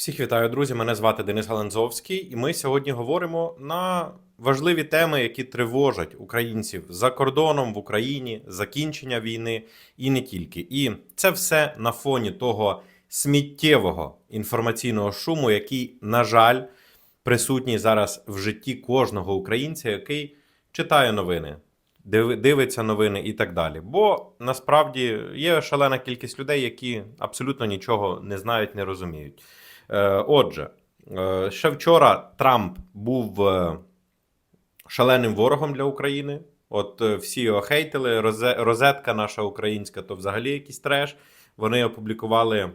Всіх вітаю, друзі. Мене звати Денис Галанзовський, і ми сьогодні говоримо на важливі теми, які тривожать українців за кордоном в Україні, закінчення війни і не тільки. І це все на фоні того сміттєвого інформаційного шуму, який, на жаль, присутній зараз в житті кожного українця, який читає новини, дивиться новини і так далі. Бо насправді є шалена кількість людей, які абсолютно нічого не знають, не розуміють. Е, Отже, е, ще вчора Трамп був е, шаленим ворогом для України. От всі його хейтили. Розетка наша українська, то взагалі якийсь треш. Вони опублікували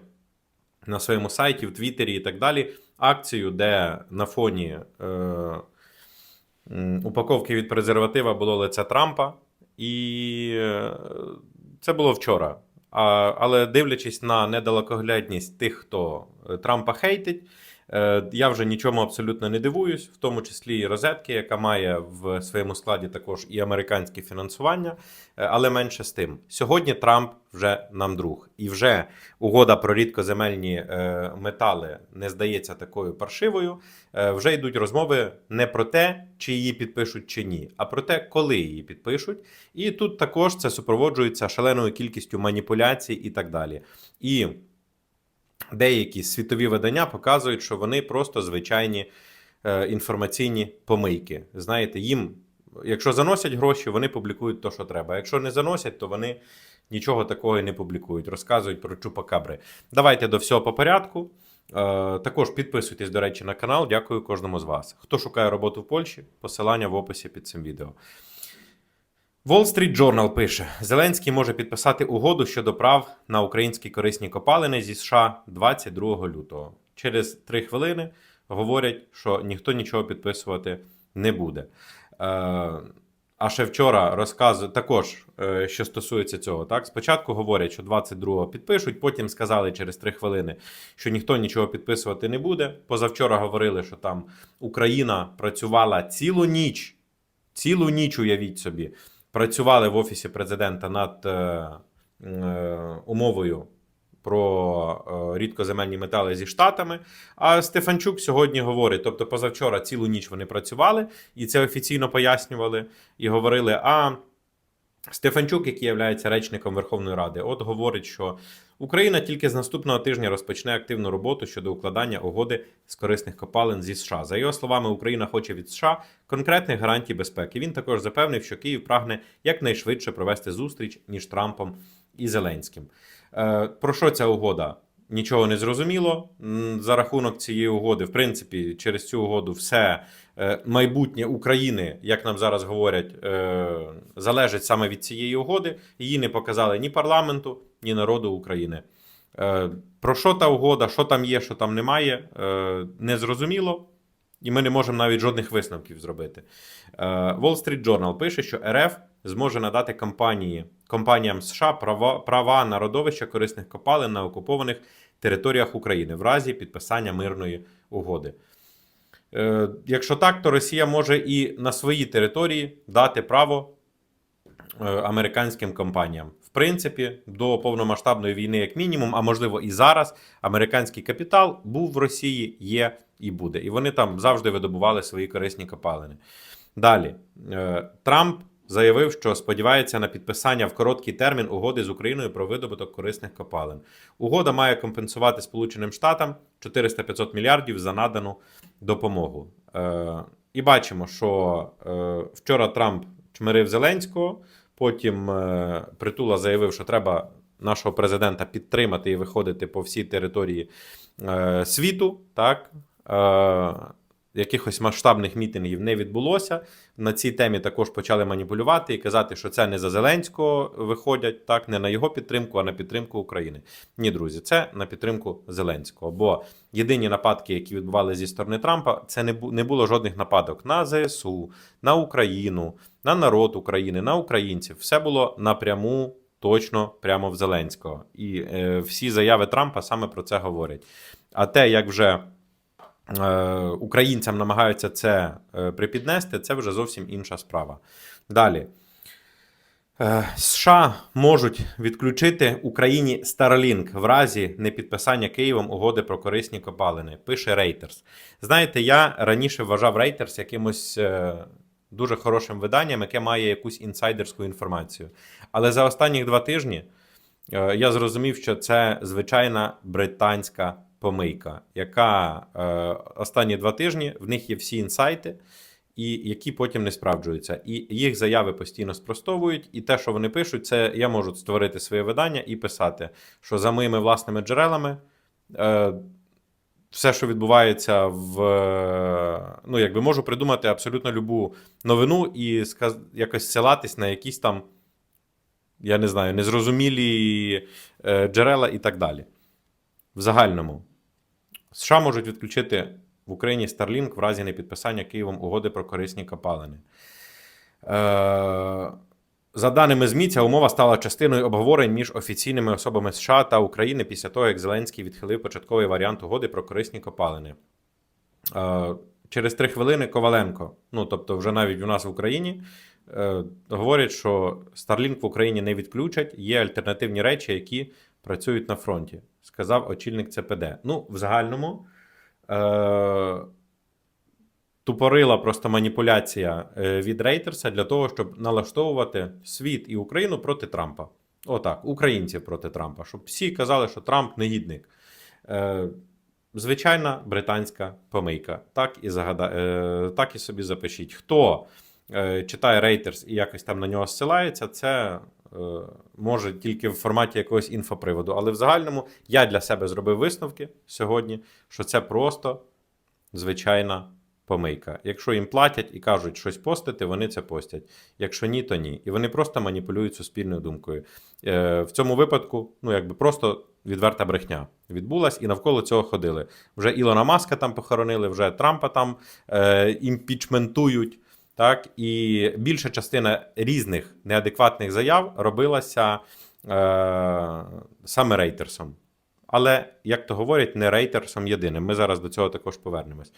на своєму сайті, в Твіттері і так далі акцію, де на фоні е, упаковки від презерватива було лице Трампа. І це було вчора. Але дивлячись на недалекоглядність тих, хто е, Трампа хейтить, я вже нічому абсолютно не дивуюсь, в тому числі і розетки, яка має в своєму складі також і американське фінансування. Е, Але менше з тим, сьогодні Трамп вже нам друг, і вже угода про рідкоземельні е, метали не здається такою паршивою. Е, Вже йдуть розмови не про те, чи її підпишуть чи ні, а про те, коли її підпишуть. І тут також це супроводжується шаленою кількістю маніпуляцій і так далі. І деякі світові видання показують, що вони просто звичайні е, інформаційні помийки. Знаєте, їм, якщо заносять гроші, вони публікують те, що треба. Якщо не заносять, то вони нічого такого і не публікують, розказують про чупакабри. Давайте до всього по порядку. Е, Також підписуйтесь, до речі, на канал. Дякую кожному з вас. Хто шукає роботу в Польщі, посилання в описі під цим відео. Wall Street Journal пише: Зеленський може підписати угоду щодо прав на українські корисні копалини зі США 22 лютого. Через три хвилини говорять, що ніхто нічого підписувати не буде. Е, а ще вчора розказу також, е, що стосується цього. Так, спочатку говорять, що 22-го підпишуть, потім сказали через три хвилини, що ніхто нічого підписувати не буде. Позавчора говорили, що там Україна працювала цілу ніч, цілу ніч, уявіть собі, працювали в офісі президента над е, е, умовою про е, рідкоземельні метали зі штатами. А Стефанчук сьогодні говорить, тобто позавчора цілу ніч вони працювали і це офіційно пояснювали і говорили. А Стефанчук, який є речником Верховної Ради, от говорить, що Україна тільки з наступного тижня розпочне активну роботу щодо укладання угоди з корисних копалин зі США. За його словами, Україна хоче від США конкретних гарантій безпеки. Він також запевнив, що Київ прагне якнайшвидше провести зустріч між Трампом і Зеленським. Е, Про що ця угода? Нічого не зрозуміло. За рахунок цієї угоди, в принципі, через цю угоду все майбутнє України, як нам зараз говорять, е, залежить саме від цієї угоди. Її не показали ні парламенту, ні народу України. Е, Про що та угода, що там є, що там немає, е, не зрозуміло. І ми не можемо навіть жодних висновків зробити. Е, Wall Street Journal пише, що РФ зможе надати компанії, компаніям США права, права на родовища корисних копалин на окупованих територіях України в разі підписання мирної угоди. Е, Якщо так, то Росія може і на своїй території дати право е, американським компаніям. В принципі, до повномасштабної війни, як мінімум, а можливо і зараз, американський капітал був в Росії, є і буде. І вони там завжди видобували свої корисні копалини. Далі, Е, Трамп заявив, що сподівається на підписання в короткий термін угоди з Україною про видобуток корисних копалин. Угода має компенсувати Сполученим Штатам 400-500 мільярдів за надану допомогу. Е, І бачимо, що е, вчора Трамп чмирив Зеленського. Потім е, Притула заявив, що треба нашого президента підтримати і виходити по всій території е, світу. Так? Е, якихось масштабних мітингів не відбулося. На цій темі також почали маніпулювати і казати, що це не за Зеленського виходять, так, не на його підтримку, а на підтримку України. Ні, друзі, це на підтримку Зеленського. Бо єдині нападки, які відбували зі сторони Трампа, це не, бу- не було жодних нападок на ЗСУ, на Україну, на народ України, на українців. Все було напряму. Точно прямо в Зеленського. І е, всі заяви Трампа саме про це говорять. А те, як вже українцям намагаються це е, припіднести, це вже зовсім інша справа. Далі. Е, США можуть відключити Україні Starlink в разі непідписання Києвом угоди про корисні копалини. Пише Reuters. Знаєте, я раніше вважав Reuters якимось е, дуже хорошим виданням, яке має якусь інсайдерську інформацію. Але за останні два тижні е, я зрозумів, що це звичайна британська помийка, яка е, останні два тижні в них є всі інсайти і які потім не справджуються. І їх заяви постійно спростовують. І те, що вони пишуть, це я можу створити своє видання і писати, що за моїми власними джерелами. Е, все, що відбувається в. Ну, якби можу придумати абсолютно любу новину і сказ... якось ссилатись на якісь там, я не знаю, незрозумілі е, джерела і так далі. В загальному. США можуть відключити в Україні Starlink в разі непідписання Києвом угоди про корисні копалини. Е, за даними ЗМІ, ця умова стала частиною обговорень між офіційними особами США та України після того, як Зеленський відхилив початковий варіант угоди про корисні копалини. Е, через три хвилини Коваленко, ну тобто, вже навіть у нас в Україні, е, говорять, що Starlink в Україні не відключать, є альтернативні речі, які працюють на фронті, сказав очільник ЦПД. Ну, в загальному. Е, тупорила просто маніпуляція е, від Рейтерса для того, щоб налаштовувати світ і Україну проти Трампа. Отак, українців проти Трампа, щоб всі казали, що Трамп негідник. Е, звичайна британська помийка. Так і загада... е, так і собі запишіть. Хто е, читає Рейтерс і якось там на нього зсилається, це може тільки в форматі якогось інфоприводу. Але в загальному я для себе зробив висновки сьогодні, що це просто звичайна помийка. Якщо їм платять і кажуть щось постити, вони це постять. Якщо ні, то ні. І вони просто маніпулюють суспільною думкою. Е, в цьому випадку, ну якби просто відверта брехня відбулась, і навколо цього ходили. Вже Ілона Маска там похоронили, вже Трампа там е, імпічментують. Так, і більша частина різних неадекватних заяв робилася е, саме рейтерсом. Але, як то говорять, не рейтерсом єдиним. Ми зараз до цього також повернемось.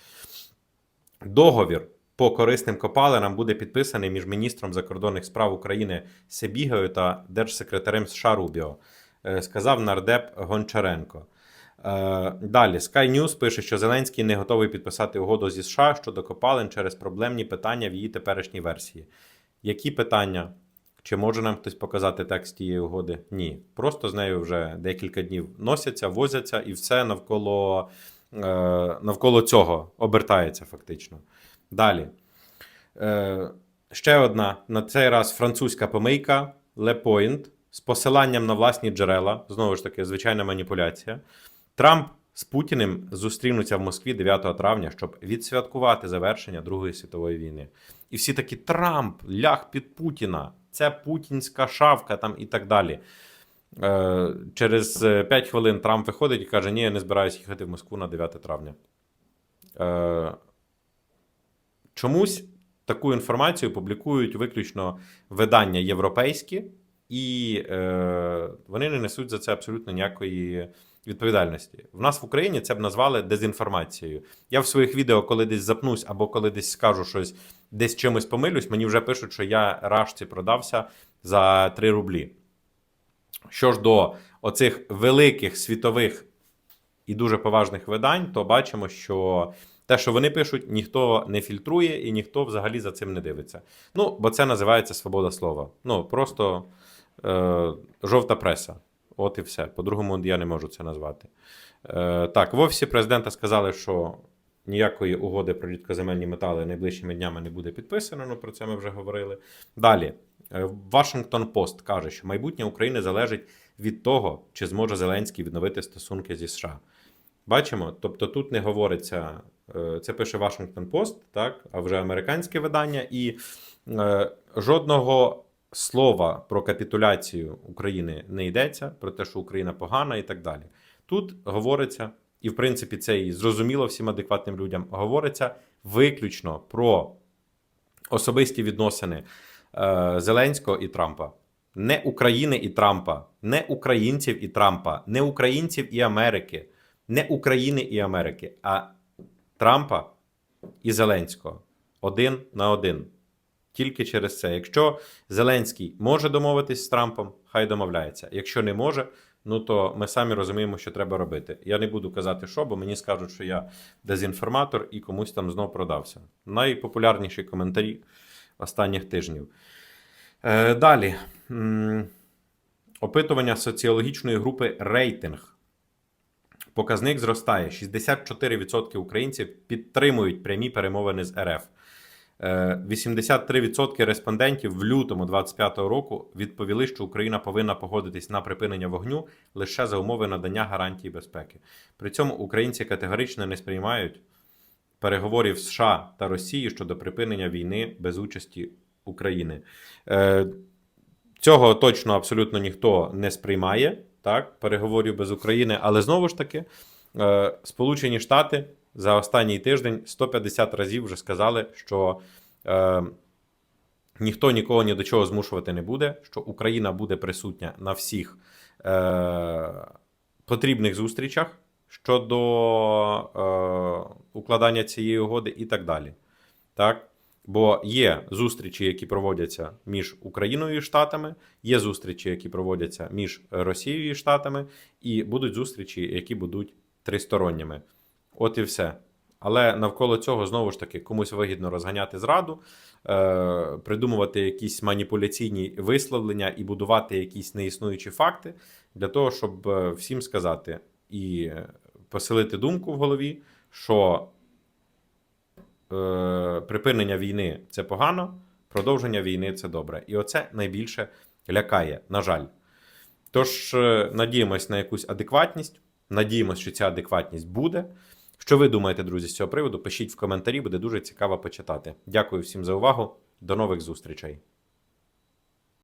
Договір по корисним копалинам буде підписаний між міністром закордонних справ України Себігою та держсекретарем США Рубіо, е, сказав нардеп Гончаренко. Е, Далі Sky News пише, що Зеленський не готовий підписати угоду зі США щодо копалин через проблемні питання в її теперішній версії. Які питання? Чи може нам хтось показати текст тієї угоди? Ні. Просто з нею вже декілька днів носяться, возяться, і все навколо, е, навколо цього обертається фактично. Далі. Е, ще одна на цей раз французька помийка Le Point з посиланням на власні джерела. Знову ж таки, звичайна маніпуляція. Трамп з Путіним зустрінуться в Москві 9 травня, щоб відсвяткувати завершення Другої світової війни. І всі такі Трамп, ляг під Путіна, це путінська шавка там і так далі. Е, через 5 хвилин Трамп виходить і каже: Ні, я не збираюся їхати в Москву на 9 травня. Е, чомусь таку інформацію публікують виключно видання європейські, і е, вони не несуть за це абсолютно ніякої відповідальності. В нас в Україні це б назвали дезінформацією. Я в своїх відео, коли десь запнусь або коли десь скажу щось, десь чимось помилюсь, мені вже пишуть, що я рашці продався за 3 рублі. Що ж до оцих великих світових і дуже поважних видань, то бачимо, що те, що вони пишуть, ніхто не фільтрує і ніхто взагалі за цим не дивиться. Ну, бо це називається свобода слова. Ну, просто е, жовта преса. От і все. По-другому я не можу це назвати. Е, так, в офісі президента сказали, що ніякої угоди про рідкоземельні метали найближчими днями не буде підписано. Ну про це ми вже говорили. Далі, Вашингтон Пост каже, що майбутнє України залежить від того, чи зможе Зеленський відновити стосунки зі США. Бачимо, тобто тут не говориться, е, це пише Вашингтон Пост, так, а вже американське видання, і е, жодного слова про капітуляцію України не йдеться, про те, що Україна погана і так далі. Тут говориться, і в принципі це і зрозуміло всім адекватним людям, говориться виключно про особисті відносини е, Зеленського і Трампа. Не України і Трампа, не українців і Трампа, не українців і Америки, не України і Америки, а Трампа і Зеленського один на один. Тільки через це. Якщо Зеленський може домовитись з Трампом, хай домовляється. Якщо не може, ну то ми самі розуміємо, що треба робити. Я не буду казати, що, бо мені скажуть, що я дезінформатор і комусь там знов продався. Найпопулярніші коментарі останніх тижнів. Е, далі. Опитування соціологічної групи рейтинг. Показник зростає. 64% українців підтримують прямі перемовини з РФ. Е, 83% респондентів в лютому 2025 року відповіли, що Україна повинна погодитись на припинення вогню лише за умови надання гарантій безпеки. При цьому українці категорично не сприймають переговорів США та Росії щодо припинення війни без участі України. Е, Цього точно абсолютно ніхто не сприймає, так, переговорів без України, але знову ж таки, е, Сполучені Штати за останній тиждень 150 разів вже сказали, що е, ніхто нікого ні до чого змушувати не буде, що Україна буде присутня на всіх е, потрібних зустрічах щодо е, укладання цієї угоди і так далі. Так? Бо є зустрічі, які проводяться між Україною і Штатами, є зустрічі, які проводяться між Росією і Штатами, і будуть зустрічі, які будуть тристоронніми. От і все. Але навколо цього знову ж таки комусь вигідно розганяти зраду, е, придумувати якісь маніпуляційні висловлення і будувати якісь неіснуючі факти для того, щоб е, всім сказати і поселити думку в голові, що е, припинення війни це погано, продовження війни це добре. І оце найбільше лякає, на жаль. Тож е, надіємось на якусь адекватність, надіємось, що ця адекватність буде. Що ви думаєте, друзі, з цього приводу? Пишіть в коментарі, буде дуже цікаво почитати. Дякую всім за увагу. До нових зустрічей.